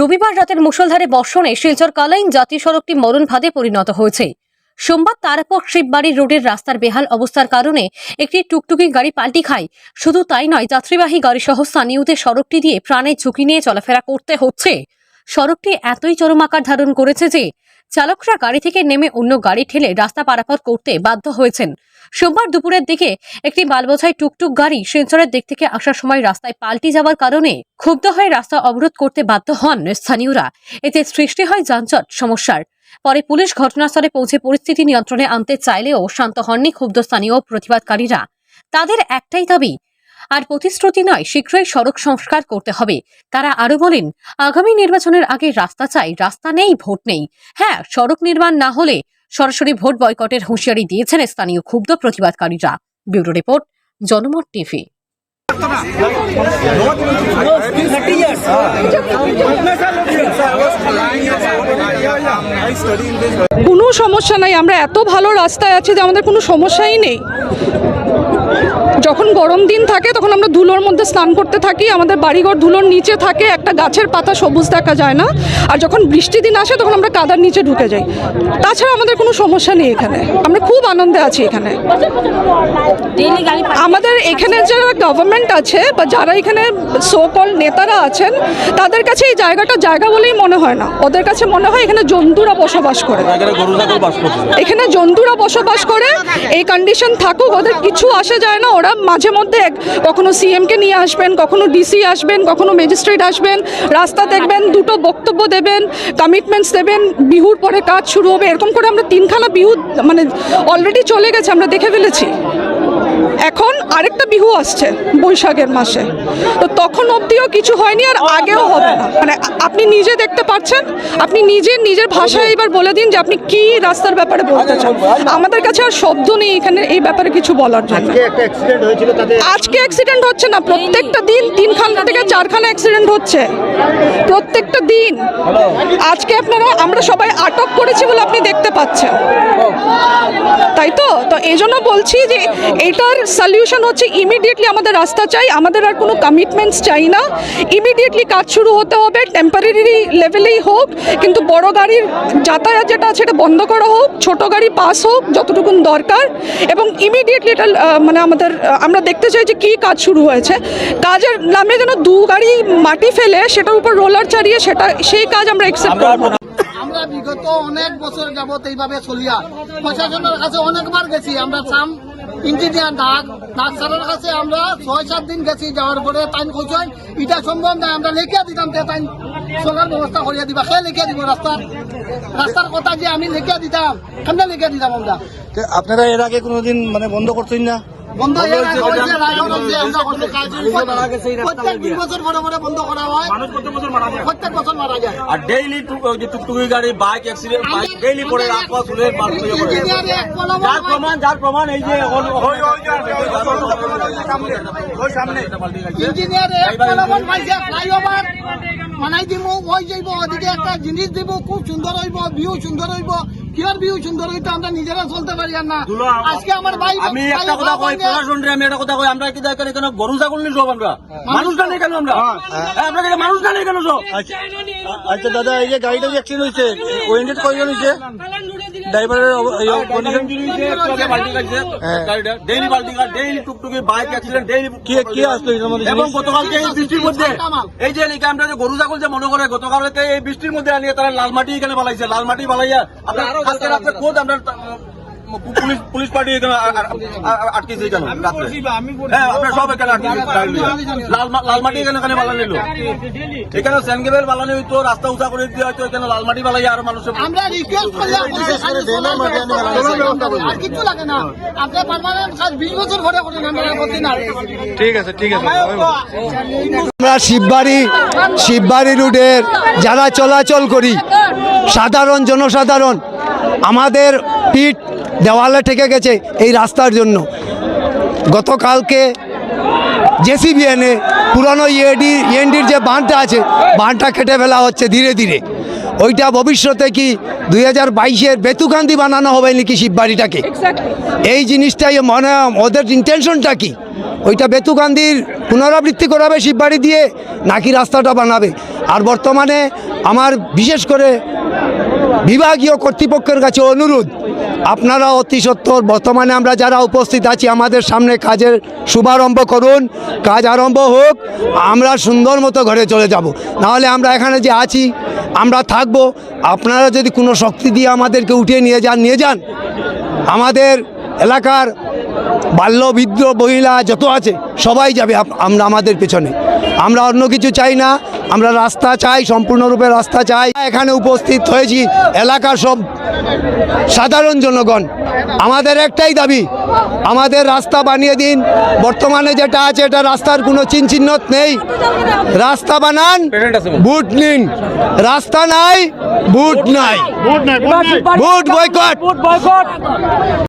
রবিবার রাতের মুষলধারে বর্ষণে শিলচর কালাইন জাতীয় সড়কটি মরণ ফাঁদে পরিণত হয়েছে। সোমবার তারপর শিববাড়ি রোডের রাস্তার বেহাল অবস্থার কারণে একটি টুকটুকি গাড়ি পাল্টি খায়। শুধু তাই নয়, যাত্রীবাহী গাড়ি সহ স্থানীয়দের সড়কটি দিয়ে প্রাণের ঝুঁকি নিয়ে চলাফেরা করতে হচ্ছে। সড়কটি এতই চরম আকার ধারণ করেছে যে চালকরা গাড়ি থেকে নেমে অন্য গাড়ি ঠেলে রাস্তা পারাপার করতে বাধ্য হয়েছেন। সোমবার দুপুরের দিকে একটি মালবোঝাই টুকটুক গাড়ি শিলচরের দিক থেকে আসার সময় রাস্তায় পাল্টি যাওয়ার কারণে ক্ষুব্ধ হয়ে রাস্তা অবরোধ করতে বাধ্য হন স্থানীয়রা। এতে সৃষ্টি হয় যানজট, সমস্যার। পরে পুলিশ ঘটনাস্থলে পৌঁছে পরিস্থিতি নিয়ন্ত্রণে আনতে চাইলেও শান্ত হননি ক্ষুব্ধ স্থানীয় প্রতিবাদকারীরা। তাদের একটাই দাবি আর প্রতিশ্রুতি নয়, শীঘ্রই সড়ক সংস্কার করতে হবে। তারা আরও বলেন, আগামী নির্বাচনের আগে রাস্তা চাই, রাস্তা নেই, ভোট নেই। হ্যাঁ সড়ক নির্মাণ না হলে সরাসরি ভোট বয়কটের হুঁশিয়ারি দিয়েছেন স্থানীয় ক্ষুব্ধ প্রতিবাদকারীরা। Bureau report, Janamat TV. কোনো সমস্যা নাই, আমরা এত ভালো রাস্তায় আছি যে আমাদের কোনো সমস্যাই নেই। যখন গরম দিন থাকে তখন আমরা ধুলোর মধ্যে স্নান করতে থাকি। আমাদের বাড়িঘর ধুলোর নিচে থাকে একটা গাছের পাতা সবুজ দেখা যায় না। আর যখন বৃষ্টি দিন আসে তখন আমরা কাদার নিচে ঢুকে যাই। তাছাড়া আমাদের কোনো সমস্যা নেই এখানে। আমরা খুব আনন্দে আছি এখানে। আমাদের এখানে যারা গভর্নমেন্ট আছে বা যারা এখানে সোকল নেতারা আছেন তাদের কাছে এই জায়গাটা জায়গা বলেই মনে হয় না। ওদের কাছে মনে হয় এখানে জন্তুরা বসবাস করে। এখানে জন্তুরা বসবাস করে। এই কন্ডিশন থাকুক ওদের কিছু আসে যায় না, ওরা মাঝে মধ্যে কখনো সিএমকে নিয়ে আসবেন, কখনো ডিসি আসবেন, কখনো ম্যাজিস্ট্রেট আসবেন, রাস্তা দেখবেন, দুটো বক্তব্য দেবেন কমিটমেন্টস দেবেন, বিহুর পরে কাজ শুরু হবে, এরকম করে আমরা তিনখানা বিহু মানে অলরেডি চলে গেছে, আমরা দেখে ফেলেছি। এখন আরেকটা বিহু আসছে বৈশাখের মাসে। তো তখন অবধিও কিছু হয়নি আর আগেও হবে না। মানে আপনি নিজে দেখতে পাচ্ছেন আপনি নিজে নিজের ভাষায় এবার বলে দিন যে আপনি কি রাস্তার ব্যাপারে বলতে চান। আমাদের কাছে আর শব্দ নেই এখানে এই ব্যাপারে কিছু বলার জন্য। আজকে অ্যাক্সিডেন্ট আজকে অ্যাক্সিডেন্ট হচ্ছে না প্রত্যেকটা দিন তিনখানা থেকে চারখানা অ্যাক্সিডেন্ট হচ্ছে। প্রত্যেকটা দিন। আজকে আপনারা আমরা সবাই আটক করেছি বলে আপনি দেখতে পাচ্ছেন। তাই তো? তো এই জন্য বলছি যে এটার সলিউশন হচ্ছে ইমিডিয়েটলি আমাদের রাস্তা চাই আমাদের আর কোনো কমিটমেন্টস চাই না। ইমিডিয়েটলি কাজ শুরু হতে হবে টেম্পারারি লেভেলেই হোক কিন্তু বড় গাড়ির যাতায়াত যেটা আছে এটা বন্ধ করা হোক ছোট গাড়ি পাস হোক যতটুকুন দরকার। এবং ইমিডিয়েটলি এটা মানে আমাদের আমরা দেখতে চাই যে কী কাজ শুরু হয়েছে। কাজের নামে যেন দু গাড়ি মাটি ফেলে সেটার উপর রোলার চালিয়ে সেটা সেই কাজ আমরা অ্যাকসেপ্ট করব। না আমরা বিগত অনেক বছর যাবত এইভাবে চলিয়া, প্রশাসনের কাছে অনেকবার গেছি, আমরা চাম ইঞ্জিনিয়ার ডাক ডাক স্যারের কাছে আমরা ছয়, সাত দিন গেছি যাওয়ার পরে তাই কইছেন এটা সম্ভব নাই আমরা লেখিয়া দিতাম তে তাই চলার ব্যবস্থা করিয়া দিবা। খেয়ে লেখিয়া দিব রাস্তার? রাস্তার কথা যে আমি লেখিয়া দিতাম, কেমনে লেখিয়া দিতাম আমরা? আপনারা এর আগে কোনোদিন মানে বন্ধ করছেন না? বন্ধ প্রত্যেক দুই বছর পরে পরে বন্ধ করা হয়। প্রত্যেক বছর মারা যায়। আর ডেইলি টুকটুকি গাড়ি বাইক অ্যাক্সিডেন্ট বাইক ডেইলি পড়ে রাত পথ চুলে ইঞ্জিনিয়ার যার প্রমাণ যার প্রমাণ এই যে ফ্লাইওভার বানাই দিব ওই যাইব ওদিকে একটা জিনিস দিব খুব সুন্দর হইব ভিউ সুন্দর হইব। কিয়ার ভিউ সুন্দর হইতো? আমরা নিজেরা চলতে পারি আর না। আজকে আমার ভাই আমি একটা কথা কই আমি একটা কথা কই আমরা কি দেখেন এখানে গরু ছাগল নিয়ে সব আমরা? মানুষ জানি কেন আমরা? হ্যাঁ, আমরা এখানে মানুষ জানি কেন সব আচ্ছা দাদা এই যে গাড়িটা যে অ্যাক্সিডেন্ট ওয়েন্ডেড ড্রাইভারের কন্ডিশন ডেইলি বাল্টি ডেইলি টুকটুকি বাইক অ্যাক্সিডেন্ট ডেইলি কি কি আসলো এবং গতকালকে এই বৃষ্টির মধ্যে এই যে এলাকা আমরা যে গরু ছাগল যে মনে করে গতকালকে এই বৃষ্টির মধ্যে আনিয়ে তারা লাল মাটি এখানে বালাইছে লাল মাটি বালাইয়া আপনার আজকে রাত্রে খোঁজ আমরা পুলিশ পুলিশ পার্টি এখানে আটকেছে এখানে রাত্রে? হ্যাঁ আপনার সব এখানে আটকেছে লাল মা- লাল মাটি এখানে এখানে বালানি নিল। এখানে স্যানগেবেল বালানি হইতো রাস্তা উঁচা করে দিয়ে হয়তো এখানে লাল মাটি বালাইয়া আর মানুষ আমরা রিকোয়েস্ট করি আপনাদের খালি সোলার ব্যবস্থা করতে হবে। আর কিছু লাগে না। আপনি পারমানেন্ট কাজ বিশ বছর ভরে করেন আমরা আপত্তি নাই ঠিক আছে ঠিক আছে। আমরা শিববাড়ি শিববাড়ি রুটের যারা চলাচল করি সাধারণ জনসাধারণ আমাদের পিঠ দেওয়ালে ঠেকে গেছে এই রাস্তার জন্য। গতকালকে জেসিবি এনে পুরানো ইএডি ইএনডির যে বাঁধটা আছে বাঁধটা কেটে ফেলা হচ্ছে ধীরে ধীরে। ওইটা ভবিষ্যতে কি দুই হাজার বাইশের বেতুকান্দি বানানো হবে নাকি শিববাড়িটাকে? এই জিনিসটাই মনে ওদের ইন্টেনশনটা কি? ওইটা বেতুকান্দির পুনরাবৃত্তি করাবে শিববাড়ি দিয়ে নাকি রাস্তাটা বানাবে? আর বর্তমানে আমার বিশেষ করে বিভাগীয় কর্তৃপক্ষের কাছে অনুরোধ, আপনারা অতি সত্তর, বর্তমানে আমরা যারা উপস্থিত আছি, আমাদের সামনে কাজের শুভারম্ভ করুন, কাজ আরম্ভ হোক, আমরা সুন্দর মতো ঘরে চলে যাব। নাহলে আমরা এখানে যে আছি, আমরা থাকব, আপনারা যদি কোনো শক্তি দিয়ে আমাদেরকে উঠিয়ে নিয়ে যান নিয়ে যান। আমাদের এলাকার বাল্য বৃদ্ধ মহিলা যত আছে সবাই যাবে আমরা আমাদের পেছনে। আমরা অন্য কিছু চাই না আমরা রাস্তা চাই সম্পূর্ণরূপে রাস্তা চাই। এখানে উপস্থিত হয়েছি এলাকার সব সাধারণ জনগণ। আমাদের একটাই দাবি আমাদের রাস্তা বানিয়ে দিন। বর্তমানে যেটা আছে এটা রাস্তার কোনো চিহ্ন নেই। রাস্তা বানান বুট নিন। রাস্তা নাই বুট নাই। Vote boycott.